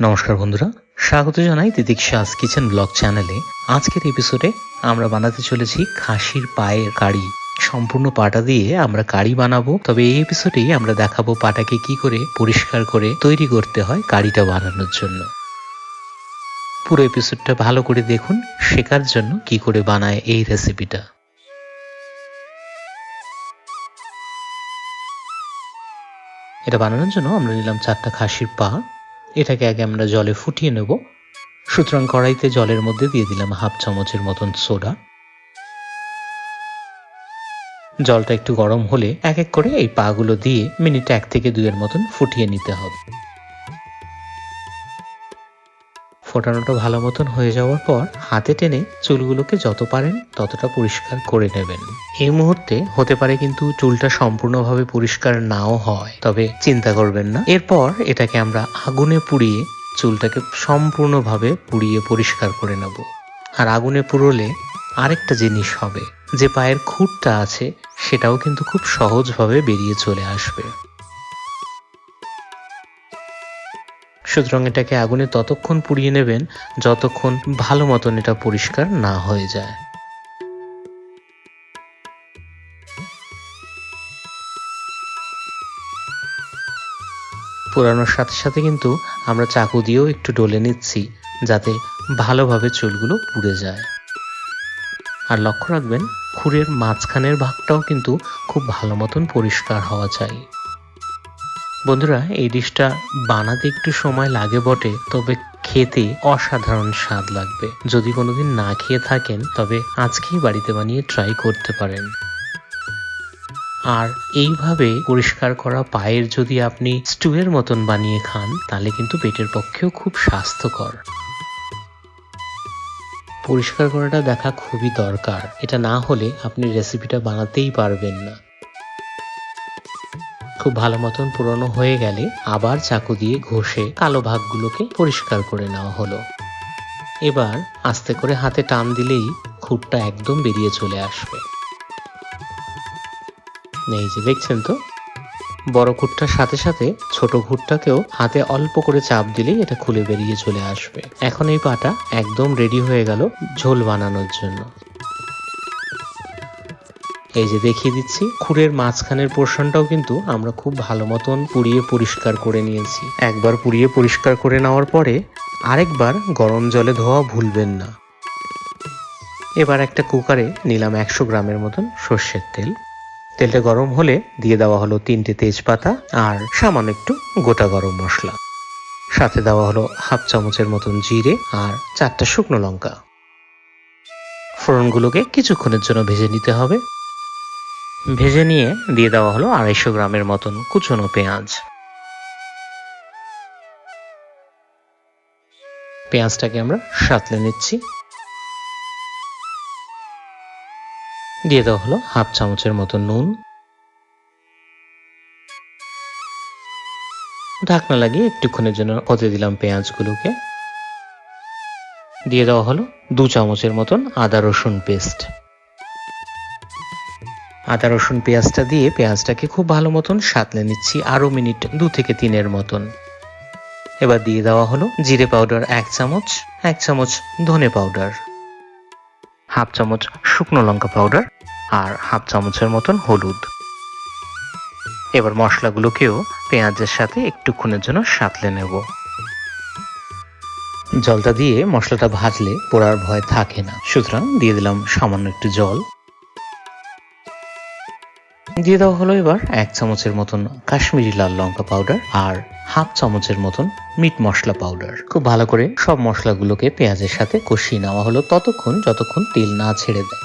নমস্কার বন্ধুরা, স্বাগত জানাই তিতিক্ষাস কিচেন ব্লগ চ্যানেলে। আজকের এপিসোডে আমরা বানাতে চলেছি খাসির পায়ের কারি। সম্পূর্ণ পাটা দিয়ে আমরা কারি বানাবো, তবে এই এপিসোডেই আমরা দেখাবো পাটাকে কি করে পরিষ্কার করে তৈরি করতে হয় কারিটা বানানোর জন্য। পুরো এপিসোডটা ভালো করে দেখুন, শেখার জন্য কি করে বানায় এই রেসিপিটা এটা বানানোর জন্য আমরা নিলাম চারটা খাসির পা। এটাকে আগে আমরা জলে ফুটিয়ে নেব। সুতরাং কড়াইতে জলের মধ্যে দিয়ে দিলাম হাফ চামচের মতন সোডা। জলটা একটু গরম হলে এক এক করে এই পাগুলো দিয়ে মিনিট এক থেকে দুইয়ের মতন ফুটিয়ে নিতে হবে। ফোটানোটা ভালো মতন হয়ে যাওয়ার পর হাতে টেনে চুলগুলোকে যত পারেন ততটা পরিষ্কার করে নেবেন। এই মুহূর্তে হতে পারে কিন্তু চুলটা সম্পূর্ণভাবে পরিষ্কার নাও হয়, তবে চিন্তা করবেন না। এরপর এটাকে আমরা আগুনে পুড়িয়ে চুলটাকে সম্পূর্ণভাবে পুড়িয়ে পরিষ্কার করে নেব। আর আগুনে পুরোলে আরেকটা জিনিস হবে, যে পায়ের খুঁটটা আছে সেটাও কিন্তু খুব সহজভাবে বেরিয়ে চলে আসবে। সুতরাং এটাকে আগুনে ততক্ষণ পুড়িয়ে নেবেন যতক্ষণ ভালো মতন এটা পরিষ্কার না হয়ে যায়। পোড়ানোর সাথে সাথে কিন্তু আমরা চাকু দিয়েও একটু ডলে নিচ্ছি যাতে ভালোভাবে চুলগুলো পুড়ে যায়। আর লক্ষ্য রাখবেন খুরের মাঝখানের ভাগটাও কিন্তু খুব ভালো মতন পরিষ্কার হওয়া চাই। বন্ধুরা, এই ডিশটা বানাতে একটু সময় লাগে বটে, তবে খেতে অসাধারণ স্বাদ লাগবে। যদি কোনোদিন না খেয়ে থাকেন, তবে আজকেই বাড়িতে বানিয়ে ট্রাই করতে পারেন। আর এইভাবে পরিষ্কার করা পায়ের যদি আপনি স্টুয়ের মতন বানিয়ে খান, তাহলে কিন্তু পেটের পক্ষেও খুব স্বাস্থ্যকর। পরিষ্কার করাটা দেখা খুবই দরকার। এটা না হলে আপনি রেসিপিটা বানাতেই পারবেন না। খুব ভালো মতন পুরনো হয়ে গেলে আবার চাকু দিয়ে ঘষে কালো ভাগগুলোকে পরিষ্কার করে নেওয়া হলো। এবার আস্তে করে হাতে টান দিলেই খুঁটটা একদম বেরিয়ে চলে আসবে। এই যে দেখছেন তো? বড় খুঁটটার সাথে সাথে ছোট খুঁটটাকেও হাতে অল্প করে চাপ দিলেই এটা খুলে বেরিয়ে চলে আসবে। এখন এই পাটা একদম রেডি হয়ে গেল ঝোল বানানোর জন্য। এই যে দেখিয়ে দিচ্ছি, খুরের মাঝখানের পোর্শনটাও কিন্তু আমরা খুব ভালো মতন পুড়িয়ে পরিষ্কার করে নিয়েছি। একবার পুড়িয়ে পরিষ্কার করে নেওয়ার পরে আরেকবার গরম জলে ধোয়া ভুলবেন না। এবার একটা কুকারে নিলাম একশো গ্রামের মতন সর্ষের তেল। তেলটা গরম হলে দিয়ে দেওয়া হলো তিনটে তেজপাতা আর সামান্য একটু গোটা গরম মশলা। সাথে দেওয়া হলো হাফ চামচের মতন জিরে আর চারটা শুকনো লঙ্কা। ফোড়নগুলোকে কিছুক্ষণের জন্য ভেজে নিতে হবে। ভেজে নিয়ে দিয়ে দেওয়া হলো আড়াইশো গ্রামের মতন কুচনো পেঁয়াজ। পেঁয়াজটাকে আমরা সাতলে নিচ্ছি। দিয়ে দেওয়া হলো হাফ চামচের মতো নুন। ঢাকনা লাগিয়ে একটুক্ষণের জন্য হতে দিলাম পেঁয়াজগুলোকে। দিয়ে দেওয়া হলো দু চামচের মতন আদা রসুন পেস্ট। আদা, রসুন, পেঁয়াজটা দিয়ে পেঁয়াজটাকে খুব ভালো মতন সাতলে নিচ্ছি আরও মিনিট দু থেকে তিনের মতন। এবার দিয়ে দেওয়া হলো জিরে পাউডার এক চামচ এক চামচ ধনে পাউডার, হাফ চামচ শুকনো লঙ্কা পাউডার আর হাফ চামচের মতন হলুদ। এবার মশলাগুলোকেও পেঁয়াজের সাথে একটুক্ষণের জন্য সাতলে নেব। জলটা দিয়ে মশলাটা ভাজলে পোড়ার ভয় থাকে না। সুতরাং দিয়ে দিলাম সামান্য একটু জল। দিয়ে দেওয়া হলো এবার এক চামচের মতন কাশ্মীরি লাল লঙ্কা পাউডার আর হাফ চামচের মতন মিট মশলা পাউডার খুব ভালো করে সব মশলাগুলোকে পেঁয়াজের সাথে কষিয়ে নেওয়া হলো ততক্ষণ যতক্ষণ তেল না ছেড়ে দেয়।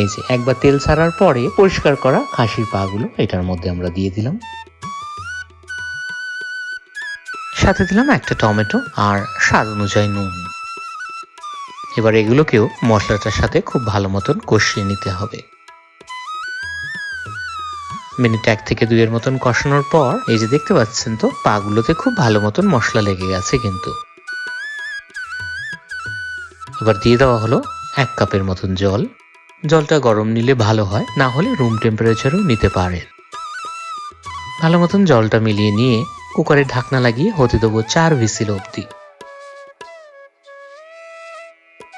এই যে, একবার তেল ছাড়ার পরে পরিষ্কার করা খাসির পাগুলো এটার মধ্যে আমরা দিয়ে দিলাম। সাথে দিলাম একটা টমেটো আর স্বাদ অনুযায়ী নুন। এবার এগুলোকেও মশলাটার সাথে খুব ভালো মতন কষিয়ে নিতে হবে। মিনিট এক থেকে দুইয়ের মতন কষানোর পর, এই যে দেখতে পাচ্ছেন তো, পাগুলোতে খুব ভালো মতন মশলা লেগে গেছে কিন্তু। এবার দিয়ে দেওয়া হলো এক কাপের মতন জল। জলটা গরম নিলে ভালো হয়, না হলে রুম টেম্পারেচারও নিতে পারেন ভালো মতন জলটা মিলিয়ে নিয়ে কুকারের ঢাকনা লাগিয়ে হতে দেবো চার ভিসিল অবধি।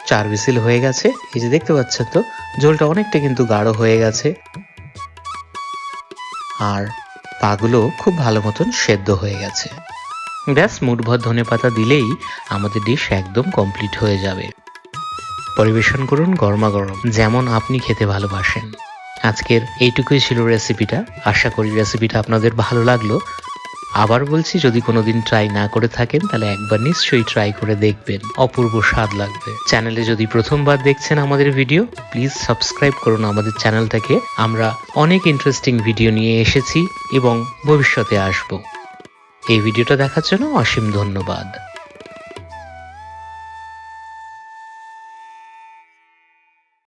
চার ভিসিল হয়ে গেছে, এই যে দেখতে পাচ্ছেন তো ঝোলটা অনেকটা কিন্তু গাঢ় হয়ে গেছে। আর পাগুলো খুব ভালো মতন সেদ্ধ হয়ে গেছে। ব্যাস, মুঠভর ধনে পাতা দিলেই আমাদের ডিশ একদম কমপ্লিট হয়ে যাবে। পরিবেশন করুন গরমা গরম যেমন আপনি খেতে ভালোবাসেন। আজকের এইটুকুই ছিল রেসিপিটা আশা করি রেসিপিটা আপনাদের ভালো লাগল। আবার বলছি, যদি কোনোদিন ট্রাই না করে থাকেন, তাহলে একবার নিশ্চয়ই ট্রাই করে দেখবেন। অপূর্ব স্বাদ লাগবে। চ্যানেলে যদি প্রথমবার দেখছেন আমাদের ভিডিও প্লিজ সাবস্ক্রাইব করুন আমাদের চ্যানেলটাকে আমরা অনেক ইন্টারেস্টিং ভিডিও নিয়ে এসেছি এবং ভবিষ্যতে আসব। এই ভিডিওটা দেখার জন্য অসীম ধন্যবাদ।